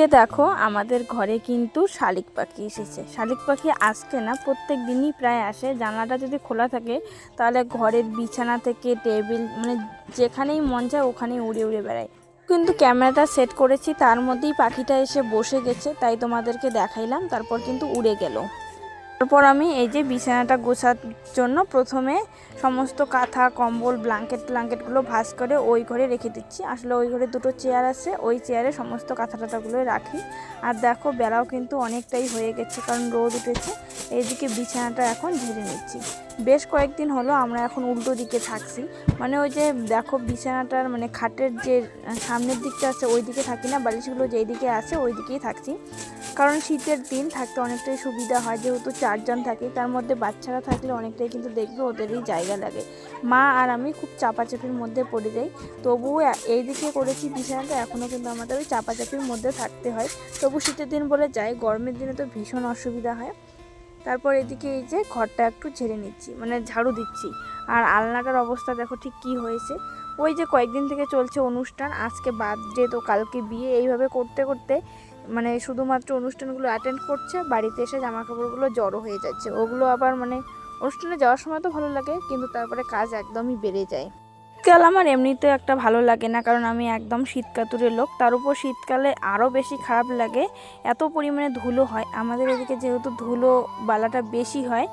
যে দেখো, আমাদের ঘরে কিন্তু শালিক পাখি এসেছে। শালিক পাখি আসছে না, প্রত্যেক দিনই প্রায় আসে। জানলাটা যদি খোলা থাকে, তাহলে ঘরের বিছানা থেকে টেবিল মানে যেখানেই মন যায় ওখানেই উড়ে উড়ে বেড়ায়। কিন্তু ক্যামেরাটা সেট করেছি, তার মধ্যেই পাখিটা এসে বসে গেছে, তাই তোমাদেরকে দেখাইলাম, তারপর কিন্তু উড়ে গেল। তারপর আমি এই যে বিছানাটা গোছার জন্য প্রথমে সমস্ত কাঁথা, কম্বল ব্ল্যাঙ্কেট ব্ল্যাঙ্কেটগুলো ভাঁজ করে ওই ঘরে রেখে দিচ্ছি। আসলে ওই ঘরে দুটো চেয়ার আছে, ওই চেয়ারে সমস্ত কাঁথা টাথাগুলো রাখি। আর দেখো বেলাও কিন্তু অনেকটাই হয়ে গেছে, কারণ রোদ উঠেছে। এইদিকে বিছানাটা এখন ঝেড়ে নিচ্ছি। বেশ কয়েকদিন হলো আমরা এখন উল্টো দিকে থাকছি। মানে ওই যে দেখো বিছানাটার মানে খাটের যে সামনের দিকটা আছে ওই দিকে থাকি না, বালিশগুলো যেই দিকে আছে ওই দিকেই থাকছি। কারণ শীতের দিন থাকতে অনেকটাই সুবিধা হয়, যেহেতু চারজন থাকি, তার মধ্যে বাচ্চারা থাকলে অনেকটাই কিন্তু দেখবে ওদেরই জায়গা লাগে। মা আর আমি খুব চাপাচাপির মধ্যে পড়ে যাই, তবুও এ- এই দিকে করেছি বিছানাটা এখনও কিন্তু আমাদের ওই চাপাচাপির মধ্যে থাকতে হয়। তবু শীতের দিন বলে যায় গরমের দিনে তো ভীষণ অসুবিধা হয়। তারপর এদিকে এই যে ঘরটা একটু ঝেড়ে নিচ্ছি মানে ঝাড়ু দিচ্ছি। আর আলনাটার অবস্থা দেখো ঠিক কি হয়েছে। ওই যে কয়েকদিন থেকে চলছে অনুষ্ঠান, আজকে বার্থডে তো কালকে বিয়ে, এইভাবে করতে করতে মানে শুধুমাত্র অনুষ্ঠানগুলো অ্যাটেন্ড করছে, বাড়িতে এসে জামা কাপড়গুলো জড়ো হয়ে যাচ্ছে। ওগুলো আবার মানে অনুষ্ঠানে যাওয়ার সময় তো ভালো লাগে, কিন্তু তারপরে কাজ একদমই বেড়ে যায়। শীতকাল আমার এমনিতে একটা ভালো লাগে না, কারণ আমি একদম শীতকাতুরের লোক। তার উপর শীতকালে আরও বেশি খারাপ লাগে। এত পরিমাণে ধুলো হয়। আমাদের এদিকে যেহেতু ধুলো বালাটা বেশি হয়,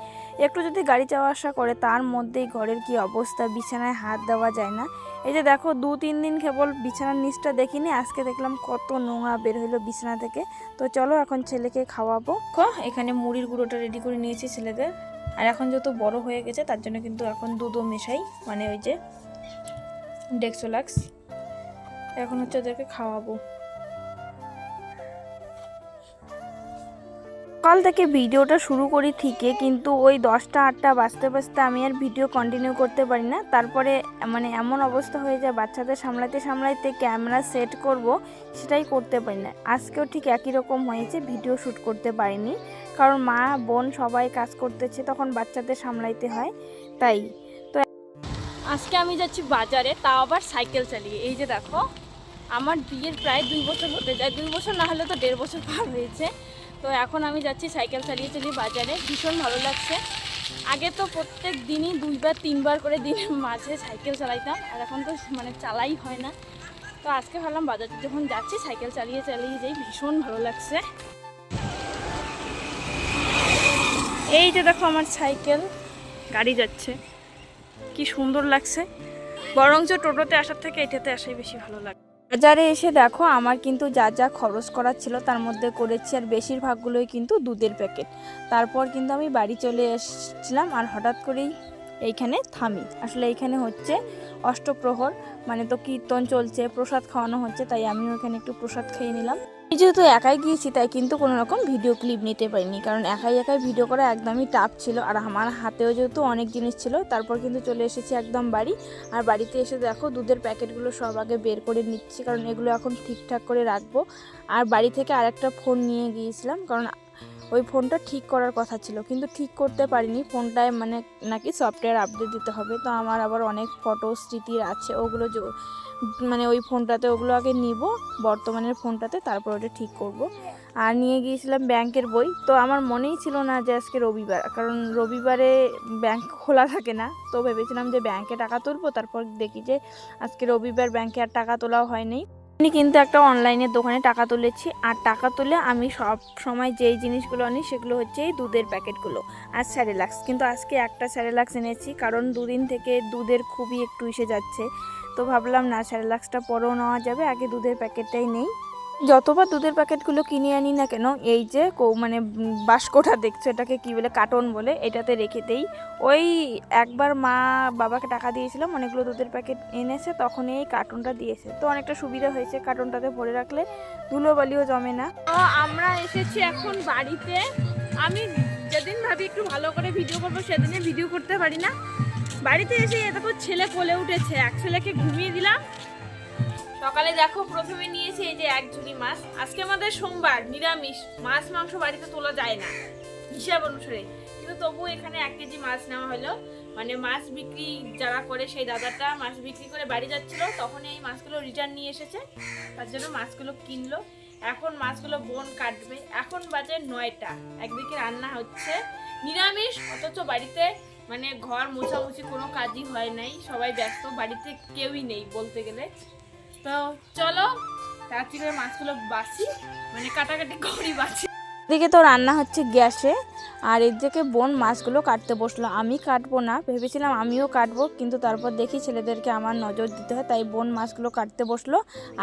একটু যদি গাড়ি যাওয়া আসা করে, তার মধ্যেই ঘরের কি অবস্থা? বিছানায় হাত দেওয়া যায় না। এই যে দেখো, দু তিন দিন কেবল বিছানার নিচটা দেখিনি, আজকে দেখলাম কত নোংরা বের হইল বিছানা থেকে। তো চলো এখন ছেলেকে খাওয়াবো। এখানে মুড়ির গুঁড়োটা রেডি করে নিয়েছি ছেলেদের। আর এখন যেহেতু বড় হয়ে গেছে, তার জন্য কিন্তু এখন দুধও মেশাই। মানে ওই যে ডেক্সোলাক্স। এখন হচ্ছে ওদেরকে খাওয়াবো। সকাল থেকে ভিডিওটা শুরু করি ঠিকই, কিন্তু ওই দশটা, আটটা বাজতে বাজতে আমি আর ভিডিও কন্টিনিউ করতে পারি না। তারপরে মানে এমন অবস্থা হয়ে যায়, বাচ্চাদের সামলাইতে সামলাইতে ক্যামেরা সেট করব, সেটাই করতে পারি না। আজকেও ঠিক একই রকম হয়েছে, ভিডিও শ্যুট করতে পারিনি। কারণ মা, বোন সবাই কাজ করতেছে, তখন বাচ্চাদের সামলাইতে হয়, তাই। আজকে আমি যাচ্ছি বাজারে, তাও আবার সাইকেল চালিয়ে। এই যে দেখো, আমার বিয়ের প্রায় দুই বছর হতে যায়। দুই বছর না হলে তো দেড় বছর পার হয়েছে। তো এখন আমি যাচ্ছি সাইকেল চালিয়ে চালিয়ে বাজারে। ভীষণ ভালো লাগছে। আগে তো প্রত্যেক দিনই দুইবার তিনবার করে দিনের মাঝে সাইকেল চালাইতাম, আর এখন তো মানে চালাই হয় না। তো আজকে ভাবলাম বাজারে যখন যাচ্ছি, সাইকেল চালিয়ে চালিয়ে যাই ভীষণ ভালো লাগছে। এই যে দেখো আমার সাইকেল, গাড়ি যাচ্ছে। কি সুন্দর লাগছে। বরঞ্চ টোটোতে আসার থেকে এটাতে আসাই বেশি ভালো লাগে। বাজারে এসে দেখো, আমার কিন্তু যা যা খরচ করার ছিল তার মধ্যে করেছি আর বেশিরভাগগুলোই কিন্তু দুধের প্যাকেট। তারপর কিন্তু আমি বাড়ি চলে এসেছিলাম আর হঠাৎ করেই এইখানে থামি। আসলে এইখানে হচ্ছে অষ্টপ্রহর মানে তো কীর্তন চলছে, প্রসাদ খাওয়ানো হচ্ছে, তাই আমিও এখানে একটু প্রসাদ খেয়ে নিলাম। যেহেতু একাই গিয়েছি, তাই কিন্তু কোনো রকম ভিডিও ক্লিপ নিতে পারিনি। কারণ একাই একাই ভিডিও করা একদমই টাফ ছিল। আর আমার হাতেও যেহেতু অনেক জিনিস ছিল, তারপর কিন্তু চলে এসেছি একদম বাড়ি। আর বাড়িতে এসে দেখো, দুধের প্যাকেটগুলো সব আগে বের করে নিচ্ছি, কারণ এগুলো এখন ঠিকঠাক করে রাখব। আর বাড়ি থেকে আরেকটা ফোন নিয়ে গিয়েছিলাম, কারণ ওই ফোনটা ঠিক করার কথা ছিল, কিন্তু ঠিক করতে পারিনি। ফোনটায় মানে নাকি সফটওয়্যার আপডেট দিতে হবে, তো আমার আবার অনেক ফটো স্মৃতির আছে, ওগুলো মানে ওই ফোনটাতে ওগুলো আগে নিব, বর্তমানের ফোনটাতে, তারপর ওটা ঠিক করব। আর নিয়ে গিয়েছিলাম ব্যাংকের বই, তো আমার মনেই ছিল না যে আজকে রবিবার, কারণ রবিবারে ব্যাংক খোলা থাকে না, তো ভেবেছিলাম যে ব্যাংকে টাকা তুলবো, তারপর দেখি যে আজকে রবিবার ব্যাংকে আর টাকা তোলাও হয়নি আমি কিন্তু একটা অনলাইনের দোকানে টাকা তুলেছি। আর টাকা তুলে আমি সব সময় যেই জিনিসগুলো আনি সেগুলো হচ্ছে এই দুধের প্যাকেটগুলো আর স্যারেলাক্স কিন্তু আজকে একটা স্যারেলাক্স এনেছি কারণ দুদিন থেকে দুধের খুবই একটু এসে যাচ্ছে। তো ভাবলাম না স্যারেলাক্সটা পরেও নেওয়া যাবে, আগে দুধের প্যাকেটটাই নেই। যতবার দুধের প্যাকেটগুলো কিনে আনি না কেন, এই যে কৌ মানে বাস্কটা দেখছ, এটাকে কি বলে, কার্টন বলে, এটাতে রেখে দেই। ওই একবার মা বাবাকে টাকা দিয়েছিলাম, অনেকগুলো দুধের প্যাকেট এনেছে তখন এই কার্টনটা দিয়েছে। তো অনেকটা সুবিধা হয়েছে কার্টনটাতে ভরে রাখলে ধুলো বালিও জমে না। আমরা এসেছি এখন বাড়িতে। আমি যেদিন ভাবি একটু ভালো করে ভিডিও করব, সেদিনে ভিডিও করতে পারি না। বাড়িতে এসে দেখো ছেলে কোলে উঠেছে। এক ছেলেকে ঘুমিয়ে দিলাম সকালে দেখো প্রথমে নিয়েছি এই যে এক ঝুড়ি মাছ। আজকে আমাদের সোমবার, নিরামিষ। মাছ, মাংস বাড়িতে তোলা যায় না, হিসাব অনুসারে। কিন্তু তবু এখানে এক কেজি মাছ নেওয়া হলো। মানে মাছ বিক্রি যারা করে, সেই দাদাটা মাছ বিক্রি করে বাড়ি যাচ্ছিল, তখন এই মাছগুলো রিটার্ন নিয়ে এসেছে। তার জন্য মাছগুলো কিনলো। এখন মাছগুলো বোন কাটবে। এখন বাজে নয়টা। একদিকে রান্না হচ্ছে নিরামিষ, অথচ বাড়িতে মানে ঘর মোছামুছি কোনো কাজই হয় নাই। সবাই ব্যস্ত, বাড়িতে কেউই নেই বলতে গেলে। তো চলো তাড়াতাড়ি মাছগুলো বাসি মানে কাটাকাটি করি বাছি। এদিকে তো রান্না হচ্ছে গ্যাসে। আর এদিকে বোন মাছগুলো কাটতে বসল। আমি কাটবো না, ভেবেছিলাম আমিও কাটবো, কিন্তু তারপর দেখি ছেলেদেরকে আমার নজর দিতে হয়, তাই বোন মাছগুলো কাটতে বসল।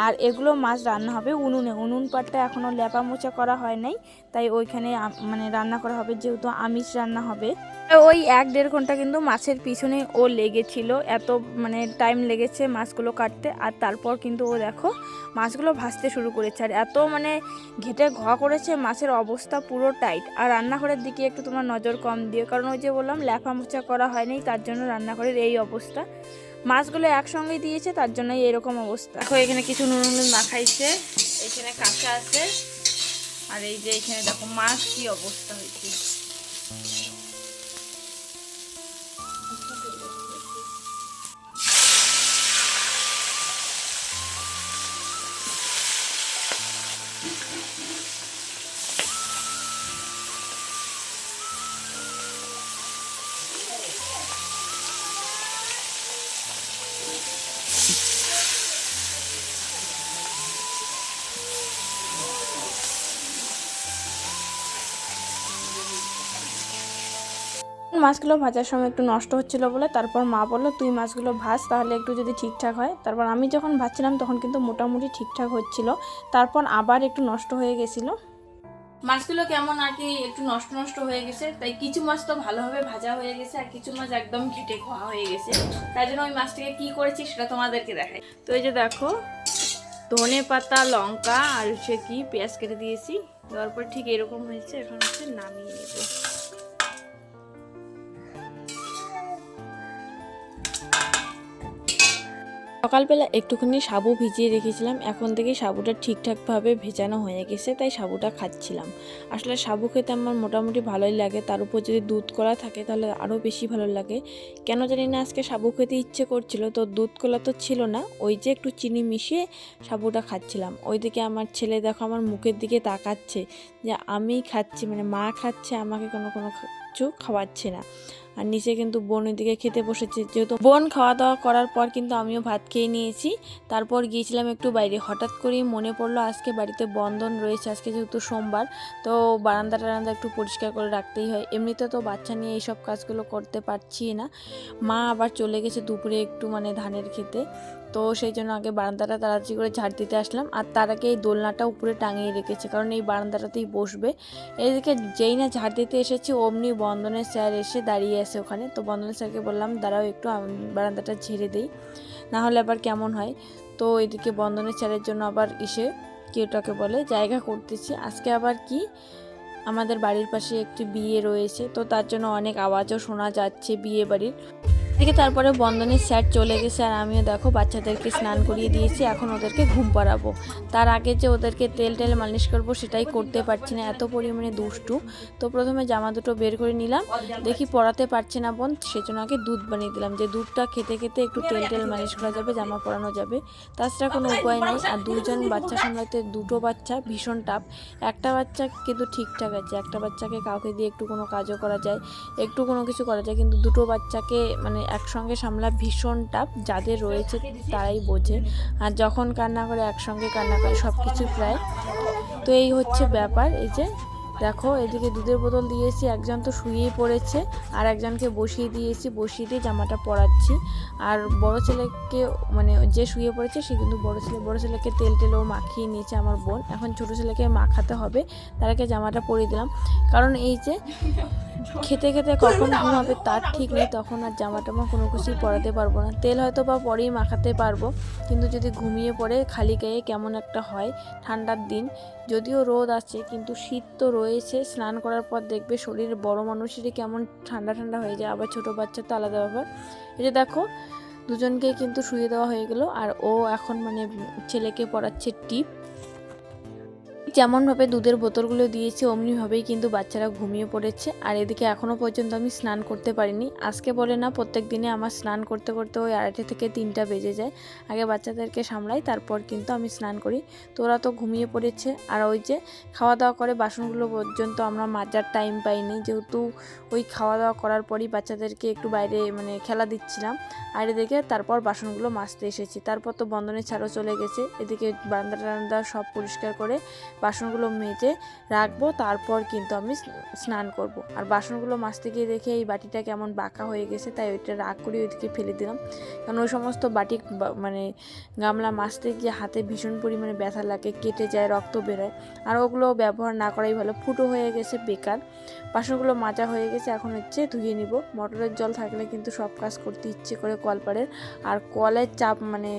আর এগুলো মাছ রান্না হবে উনুনে। উনুন পাটটা এখনও লেপা মোচা করা হয় নাই, তাই ওইখানে মানে রান্না করা হবে, যেহেতু আমিষ রান্না হবে। ওই এক দেড় ঘণ্টা কিন্তু মাছের পিছনে ও লেগেছিল, এত মানে টাইম লেগেছে মাছগুলো কাটতে। আর তারপর কিন্তু ও দেখো, মাছগুলো ভাসতে শুরু করেছে। আর এত মানে ঘেটে ঘ করেছে, মাছের অবস্থা পুরো টাইট আর রান্নাঘরের দিকে একটু তোমার নজর কম দিও? কারণ ওই যে বললাম লেফা মোচা করা হয়নি, তার জন্য রান্নাঘরের এই অবস্থা। মাছগুলো একসঙ্গে দিয়েছে, তার জন্যই এরকম অবস্থা। দেখো, এখানে কিছু নুন নুন মাখাইছে, এখানে কাঁচা আছে। আর এই যে এখানে দেখো, মাছ কি অবস্থা হয়েছে। মাছগুলো ভাজার সময় একটু নষ্ট হচ্ছিল বলে তারপর মা বলল, তুই মাছগুলো ভাজ, তাহলে একটু যদি ঠিকঠাক হয়। তারপর আমি যখন ভাজছিলাম তখন কিন্তু মোটামুটি ঠিকঠাক হচ্ছিল। তারপর আবার একটু নষ্ট হয়ে গেছিল। মাছগুলো কেমন আর কি একটু নষ্ট নষ্ট হয়ে গেছে, তাই কিছু মাছ তো ভালোভাবে ভাজা হয়ে গেছে আর কিছু মাছ একদম ঘেটে খাওয়া হয়ে গেছে। তাই জন্য ওই মাছটাকে কি করেছি সেটা তোমাদেরকে দেখাই। তো এই যে দেখো, ধনে পাতা, লঙ্কা আর হচ্ছে কি পেঁয়াজ কেটে দিয়েছি। দেওয়ার পর ঠিক এরকম হয়েছে, এখন হচ্ছে নামিয়ে নেব। সকালবেলা একটুখানি সাবু ভিজিয়ে রেখেছিলাম। এখন থেকে সাবুটা ঠিকঠাকভাবে ভেজানো হয়ে গেছে, তাই সাবুটা খাচ্ছিলাম। আসলে সাবু খেতে আমার মোটামুটি ভালোই লাগে। তার উপর যদি দুধ কলা থাকে তাহলে আরও বেশি ভালো লাগে। কেন জানি না আজকে সাবু খেতে ইচ্ছে করছিল, তো দুধ কলা তো ছিল না। ওই যে একটু চিনি মিশিয়ে সাবুটা খাচ্ছিলাম। ওইদিকে আমার ছেলে দেখো আমার মুখের দিকে তাকাচ্ছে যে আমি খাচ্ছি। মানে মা খাচ্ছে, আমাকে কোনো কোনো কিছু খাওয়াচ্ছে না। আর নিচে কিন্তু বোন ওইদিকে খেতে বসেছে। যেহেতু বোন খাওয়া দাওয়া করার পর কিন্তু আমিও ভাত খেয়ে নিয়েছি। তারপর গিয়েছিলাম একটু বাইরে। হঠাৎ করেই মনে পড়ল আজকে বাড়িতে বন্ধন রয়েছে, আজকে যেহেতু সোমবার, তো বারান্দা টারান্দা একটু পরিষ্কার করে রাখতেই হয়। এমনিতে তো বাচ্চা নিয়ে এইসব কাজগুলো করতে পারছি না। মা আবার চলে গেছে দুপুরে একটু মানে ধানের খেতে। তো সেই জন্য আগে বারান্দাটা তাড়াতাড়ি করে ঝাড় দিতে আসলাম। আর তার আগে এই দোলনাটা উপরে টাঙিয়ে রেখেছে, কারণ এই বারান্দাটাতেই বসবে। এদিকে যেই না ঝাড় দিতে এসেছি, অমনি বন্ধনের স্যার এসে দাঁড়িয়ে আছে ওখানে। তো বন্ধনের স্যারকে বললাম, দাঁড়াও একটু বারান্দাটা ঝেড়ে দিই না হলে আবার কেমন হয়? তো এদিকে বন্ধনের স্যারের জন্য আবার এসে কেউটাকে বলে, জায়গা করতেছি। আজকে আবার কি? আমাদের বাড়ির পাশে একটি বিয়ে রয়েছে, তো তার জন্য অনেক আওয়াজও শোনা যাচ্ছে বিয়ে বাড়ির এদিকে তারপরে বন্ধনের স্যার চলে গেছে আর আমিও দেখো বাচ্চাদেরকে স্নান করিয়ে দিয়েছি, এখন ওদেরকে ঘুম পাড়াবো। তার আগে যে ওদেরকে তেল টেল মালিশ করব সেটাই করতে পারছি না, এত পরিমাণে দুষ্টু। তো প্রথমে জামা দুটো বের করে নিলাম, দেখি পড়াতে পারছে না বোন, সেজন্য আগে দুধ বানিয়ে দিলাম। যে দুধটা খেতে খেতে একটু তেল টেল মালিশ করা যাবে, জামা পরানো যাবে। তাছাড়া কোনো উপায় নেই, আর দুজন বাচ্চা সামলাতে দুটো বাচ্চা ভীষণ টাপ একটা বাচ্চা কিন্তু ঠিকঠাক আছে, একটা বাচ্চাকে কাউকে দিয়ে একটু কোনো কাজও করা যায়, একটু কোনো কিছু করা যায়, কিন্তু দুটো বাচ্চাকে মানে একসঙ্গে সামলা ভীষণ টাপ যাদের রয়েছে তারাই বোঝে। আর যখন কান্না করে একসঙ্গে কান্না করে সব কিছু প্রায়। তো এই হচ্ছে ব্যাপার, এই যে দেখো, এদিকে দুধের বোতল দিয়েছি একজন তো শুয়েই পড়েছে, আর একজনকে বসিয়ে দিয়েছি বসিয়ে দিয়ে জামাটা পরাচ্ছি। আর বড় ছেলেকে মানে যে শুয়ে পড়েছে, সে কিন্তু বড় ছেলে, বড় ছেলেকে তেল টেলও মাখিয়ে নিয়েছে আমার বোন। এখন ছোট ছেলেকে মাখাতে হবে আগে জামাটা পরিয়ে দিলাম। কারণ এই যে খেতে খেতে কখন ঘুমাবে তার ঠিক নেই, তখন আর জামা টামা কোনো কিছুই পরাতে পারব না। তেল হয়তো বা পরেই মাখাতে পারব, কিন্তু যদি ঘুমিয়ে পড়ে, খালি গায়ে কেমন একটা হয় ঠান্ডার দিন, যদিও রোদ আছে, কিন্তু শীত তো রয়েছে, স্নান করার পর দেখবে শরীর বড় মানুষেরই কেমন ঠান্ডা ঠান্ডা হয়ে যায়, আবার ছোট বাচ্চা তো আলাদা ব্যাপার। এই যে দেখো দুজনকে কিন্তু শুয়ে দেওয়া হয়ে গেল, আর ও এখন মানে ছেলেকে পড়াচ্ছে টিপ। যেমনভাবে দুধের বোতলগুলো দিয়েছে, অমনিভাবেই কিন্তু বাচ্চারা ঘুমিয়ে পড়েছে। আর এদিকে এখনও পর্যন্ত আমি স্নান করতে পারিনি। আজকে বলে না, প্রত্যেক দিনে আমার স্নান করতে করতে ওই আড়াইটে থেকে তিনটা বেজে যায়। আগে বাচ্চাদেরকে সামলাই, তারপর কিন্তু আমি স্নান করি। তো ওরা তো ঘুমিয়ে পড়েছে। আর ওই যে খাওয়া দাওয়া করে বাসনগুলো পর্যন্ত আমরা মাজার টাইম পাইনি। যেহেতু ওই খাওয়া দাওয়া করার পরই বাচ্চাদেরকে একটু বাইরে মানে খেলা দিচ্ছিলাম। আর এদিকে তারপর বাসনগুলো মাজতে এসেছি। তারপর তো বন্ধনের ছাড়ও চলে গেছে। এদিকে বারান্দা টারান্দা সব পরিষ্কার করে বাসনগুলো মেজে রাখব, তারপর কিন্তু আমি স্নান করব। আর বাসনগুলো মাজতে গিয়ে দেখে এই বাটিটা কেমন বাঁকা হয়ে গেছে, তাই ওইটা রাগ করে ওইদিকে ফেলে দিলাম। কারণ ওই সমস্ত বাটি মানে গামলা মাজতে গিয়ে হাতে ভীষণ পরিমাণে ব্যথা লাগে, কেটে যায়, রক্ত বেরোয়। আর ওগুলো ব্যবহার না করাই ভালো। ফুটো হয়ে গেছে বেকার। বাসনগুলো মাজা হয়ে গেছে, এখন হচ্ছে ধুয়ে নিব। মটরের জল থাকলে কিন্তু সব কাজ করতে ইচ্ছে করে কলপাড়ের আর কলের চাপ মানে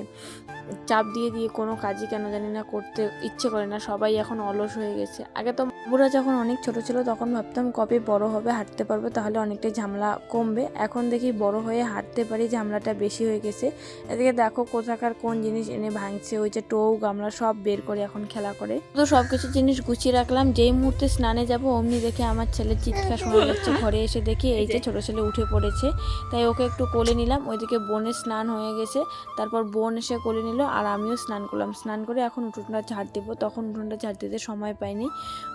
চাপ দিয়ে দিয়ে কোনো কাজই কেন জানি না করতে ইচ্ছে করে না। সবাই এখন অলস হয়ে গেছে। আগে তো বুড়া যখন অনেক ছোট ছিল, তখন ভাবতাম কবে বড় হবে, হাঁটতে পারব, তাহলে অনেকটাই ঝামেলা কমবে। এখন দেখি বড় হয়ে হাঁটতে পারি, ঝামেলাটা বেশি হয়ে গেছে। এদিকে দেখো কোথাকার কোন জিনিস এনে ভাঙছে, ওই যে টোউ, গামলা সব বের করে এখন খেলা করে। তো সব কিছু জিনিস গুছিয়ে রাখলাম, যেই মুহূর্তে স্নানে যাব, অমনি দেখে আমার ছেলে চিৎকার শোনা যাচ্ছে। ঘরে এসে দেখি এই যে ছোট ছেলে উঠে পড়েছে, তাই ওকে একটু কোলে নিলাম। ওইদিকে বোনের স্নান হয়ে গেছে, তারপর বোন এসে কোলে নিল, আর আমিও স্নান করলাম। স্নান করে এখন উঠোনটা ঝাড় দেবো, তখন উঠোনটা ঝাড় দিতে সময় পাইনি।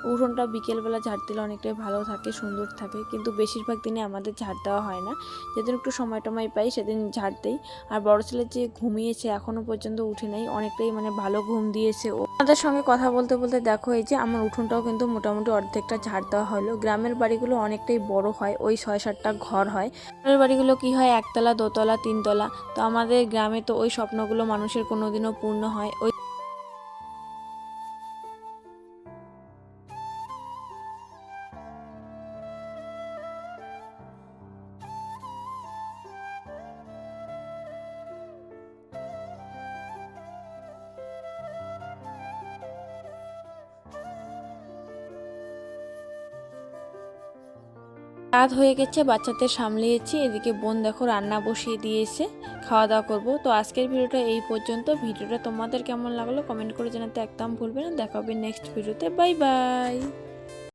উঠোনটা বিকেলবেলা ঝাড় দিলে অনেকটাই ভালো থাকে, সুন্দর থাকে। কিন্তু বেশিরভাগ দিনে আমাদের ঝাড় দেওয়া হয় না। যেদিন একটু সময় টময় পাই, সেদিন ঝাড় দেই। আর বড় ছেলে যে ঘুমিয়েছে এখনও পর্যন্ত উঠে নাই। অনেকটাই মানে ভালো ঘুম দিয়েছে ও। আমাদের সঙ্গে কথা বলতে বলতে দেখো, এই যে আমার উঠোনটাও কিন্তু মোটামুটি অর্ধেকটা ঝাড় দেওয়া হলো। গ্রামের বাড়িগুলো অনেকটাই বড় হয়, ওই ছয় সাতটা ঘর হয়। গ্রামের বাড়িগুলো কি হয়, একতলা, দোতলা, তিনতলা। তো আমাদের গ্রামে তো ওই স্বপ্নগুলো মানুষের কোনোদিনও পূর্ণ হয়। ওই রাত হয়ে গেছে, বাচ্চাদের সামলিয়েছি। এদিকে বোন দেখো রান্না বসিয়ে দিয়েছে, খাওয়া দাওয়া করব। তো আজকের ভিডিওটা এই পর্যন্ত। ভিডিওটা তোমাদের কেমন লাগল কমেন্ট করে জানাতে একদম ভুলবে না। দেখাবে নেক্সট ভিডিওতে। Bye bye